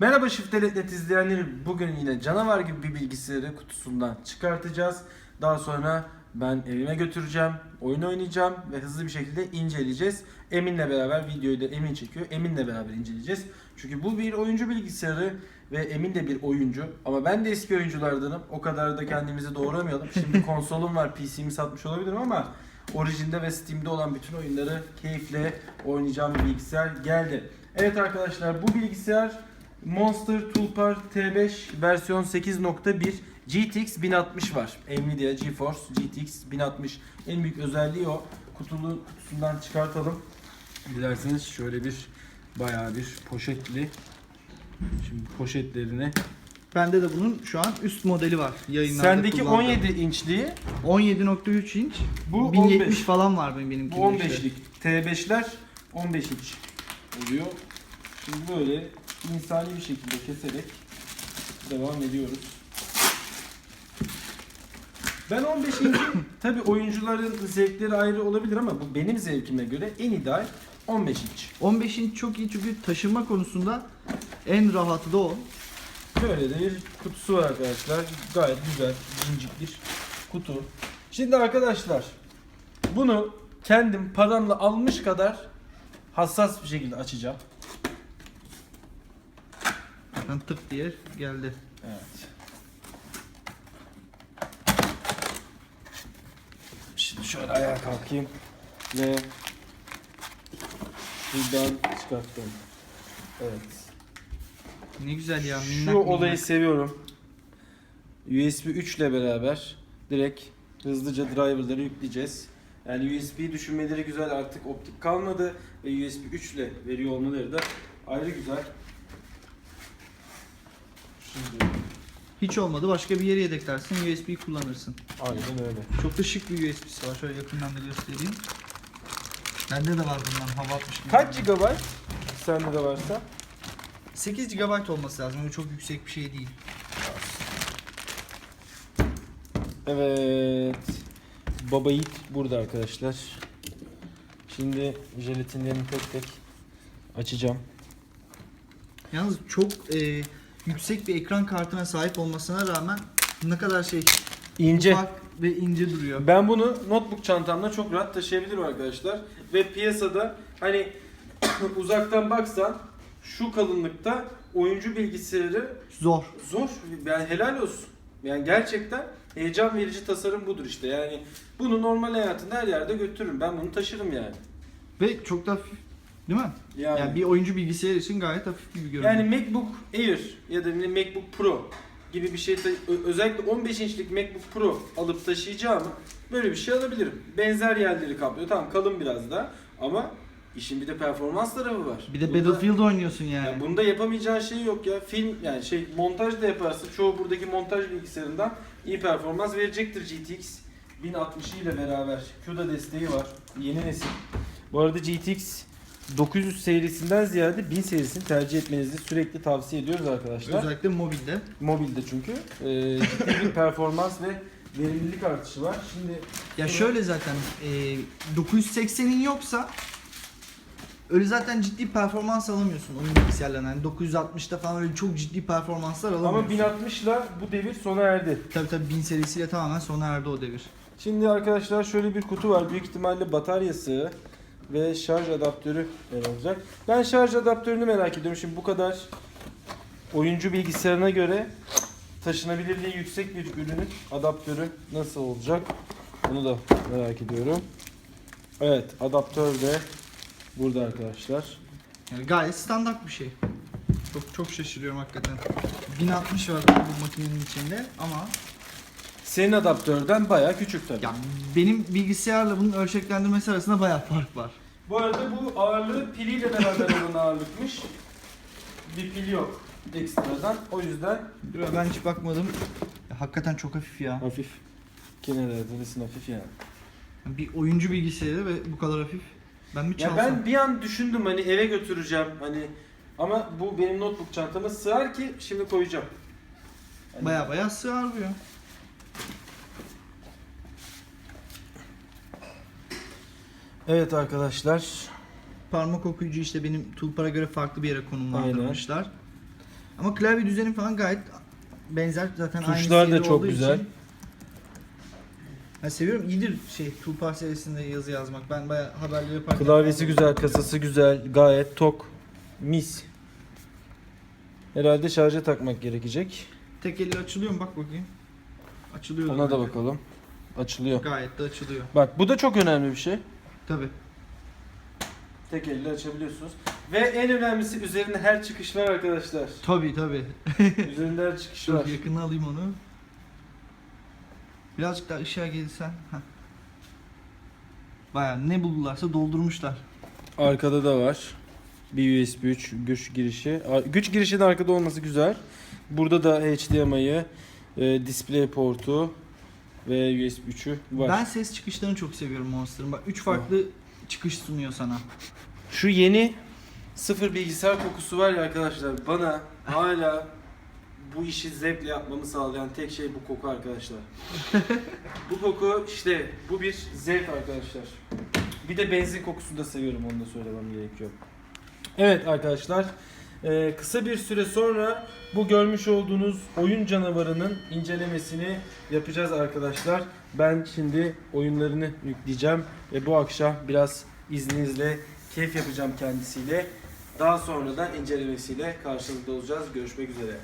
Merhaba Shift.net izleyenleri. Bugün yine canavar gibi bir bilgisayarı kutusundan çıkartacağız. Daha sonra ben evime götüreceğim, oyun oynayacağım ve hızlı bir şekilde inceleyeceğiz. Emin'le beraber videoyu da Emin çekiyor. Emin'le beraber inceleyeceğiz. Çünkü bu bir oyuncu bilgisayarı ve Emin de bir oyuncu. Ama ben de eski oyunculardanım. O kadar da kendimizi doğramayalım. Şimdi konsolum var, PC'mi satmış olabilirim ama orijinde ve Steam'de olan bütün oyunları keyifle oynayacağım bir bilgisayar geldi. Evet arkadaşlar bu bilgisayar Monster Toolbar T5 versiyon 8.1 GTX 1060 var. Nvidia GeForce GTX 1060 en büyük özelliği o. Kutulu kutusundan çıkartalım. Dilerseniz şöyle bir bayağı bir poşetli. Şimdi poşetlerini. Bende de bunun şu an üst modeli var yayınlarda Sendeki kullandığım. 17 inçliği, 17.3 inç. bu 1070 15. falan var benim benimkinde Bu işte. 15'lik. T5'ler 15 inç oluyor. Şimdi böyle insani bir şekilde keserek devam ediyoruz. Ben 15 inci tabi oyuncuların zevkleri ayrı olabilir ama bu benim zevkime göre en ideal 15 inç. 15 inç çok iyi çünkü taşıma konusunda en rahatı da o. Böyle de bir kutusu var arkadaşlar. Gayet güzel, incik bir kutu. Şimdi arkadaşlar bunu kendim paramla almış kadar hassas bir şekilde açacağım. Ben tık diye geldi. Evet. Şimdi şöyle ayağa kalkayım ve buradan çıkarttım. Evet. Ne güzel ya minnak Şu minnak. olayı seviyorum. USB 3 ile beraber direkt hızlıca driverları yükleyeceğiz. Yani USB düşünmeleri güzel artık optik kalmadı ve USB 3 ile veriyor olmaları da ayrı güzel. Şimdi Hiç olmadı başka bir yere yedeklersin USB kullanırsın. aynen öyle. Çok da şık bir USB'si var. Şöyle yakından da göstereyim. Bende de var bundan hava atmış gibi. Kaç GB? Sende de varsa. 8 GB olması lazım. Öyle çok yüksek bir şey değil. Evet. Baba Yiğit burada arkadaşlar. Şimdi jelatinlerini tek tek açacağım. Yalnız çok e, yüksek bir ekran kartına sahip olmasına rağmen ne kadar şey İnce. ufak ve ince duruyor. Ben bunu notebook çantamda çok rahat taşıyabilirim arkadaşlar. Ve piyasada hani uzaktan baksan şu kalınlıkta oyuncu bilgisayarı Zor. zor. Yani helal olsun. Yani gerçekten heyecan verici tasarım budur işte. Yani bunu normal hayatında her yerde götürürüm. Ben bunu taşırım yani. Ve çok da hafif. Değil mi? Yani, Yani bir oyuncu bilgisayar için gayet hafif gibi görünüyor. yani MacBook Air ya da MacBook Pro gibi bir şey özellikle 15 inçlik MacBook Pro alıp taşıyacağımı böyle bir şey alabilirim. Benzer yerleri kaplıyor. Tamam kalın biraz da ama işin bir de performans tarafı var. bir de Battlefield oynuyorsun yani. Ya bunda yapamayacağın şey yok ya. Film yani şey montaj da yaparsın. Çoğu buradaki montaj bilgisayarından iyi performans verecektir GTX 1060 ile beraber. CUDA desteği var. Yeni nesil. Bu arada GTX 900 serisinden ziyade 1000 serisini tercih etmenizi sürekli tavsiye ediyoruz arkadaşlar. Özellikle mobilde. Mobilde çünkü. Ee, ciddi bir performans ve verimlilik artışı var. Şimdi Ya Bunu- şöyle zaten e, 980'in yoksa öyle zaten ciddi performans alamıyorsun oyun bilgisayarlarından. Yani 960'da falan öyle çok ciddi performanslar alamıyorsun. ama 1060 ile bu devir sona erdi. Tabii tabii 1000 serisiyle tamamen sona erdi o devir. Şimdi arkadaşlar şöyle bir kutu var. Büyük ihtimalle bataryası ve şarj adaptörü yer alacak. Ben şarj adaptörünü merak ediyorum. Şimdi bu kadar oyuncu bilgisayarına göre taşınabilirliği yüksek bir ürünün adaptörü nasıl olacak? Bunu da merak ediyorum. Evet, adaptör de burada arkadaşlar. Yani gayet standart bir şey. Çok çok şaşırıyorum hakikaten. 1060 var bu makinenin içinde ama Senin adaptörden bayağı küçük tabii. ya benim bilgisayarla bunun ölçeklendirmesi arasında bayağı fark var. Bu arada bu ağırlığı piliyle beraber olan ağırlıkmış. Bir pil yok ekstradan. O yüzden Dur, Ben hiç bakmadım. Ya, hakikaten çok hafif ya. Hafif. Kenarlardan hafif yani. Bir oyuncu bilgisayarı ve bu kadar hafif. Ben mi Ya çalsam? ben bir an düşündüm hani eve götüreceğim hani ama bu benim notebook çantama sığar ki şimdi koyacağım. Hani Baya baya sığar bu ya. Evet arkadaşlar. Parmak okuyucu işte benim tulpara göre farklı bir yere konumlandırmışlar. Ama klavye düzeni falan gayet benzer zaten aynı Tuşlar da çok güzel. için. Ben seviyorum. İyidir şey Toolbar serisinde yazı yazmak. Ben bayağı haberleri yaparken... Klavyesi güzel, kasası güzel, gayet tok. Mis. Herhalde şarja takmak gerekecek. Tek elle açılıyor mu? Bak bakayım. Açılıyor. Ona da bence. bakalım. Açılıyor. Gayet de açılıyor. Bak bu da çok önemli bir şey. Tabi. Tek elle açabiliyorsunuz. Ve en önemlisi üzerinde her çıkış var arkadaşlar. Tabi tabi. üzerinde her çıkış var. Dur yakına alayım onu. Birazcık daha ışığa gelirsen. Heh. Baya ne buldularsa doldurmuşlar. Arkada da var. Bir USB 3 güç girişi. Güç girişinin arkada olması güzel. Burada da HDMI'yi, e, display portu ve USB 3'ü var. Ben ses çıkışlarını çok seviyorum Monster'ın. Bak 3 farklı çıkış sunuyor sana. Şu yeni sıfır bilgisayar kokusu var ya arkadaşlar bana hala bu işi zevkle yapmamı sağlayan tek şey bu koku arkadaşlar. bu koku işte bu bir zevk arkadaşlar. Bir de benzin kokusunu da seviyorum onu da söylemem gerekiyor. Evet arkadaşlar e, kısa bir süre sonra bu görmüş olduğunuz oyun canavarının incelemesini yapacağız arkadaşlar. Ben şimdi oyunlarını yükleyeceğim ve bu akşam biraz izninizle keyif yapacağım kendisiyle. Daha sonra da incelemesiyle karşınızda olacağız. Görüşmek üzere.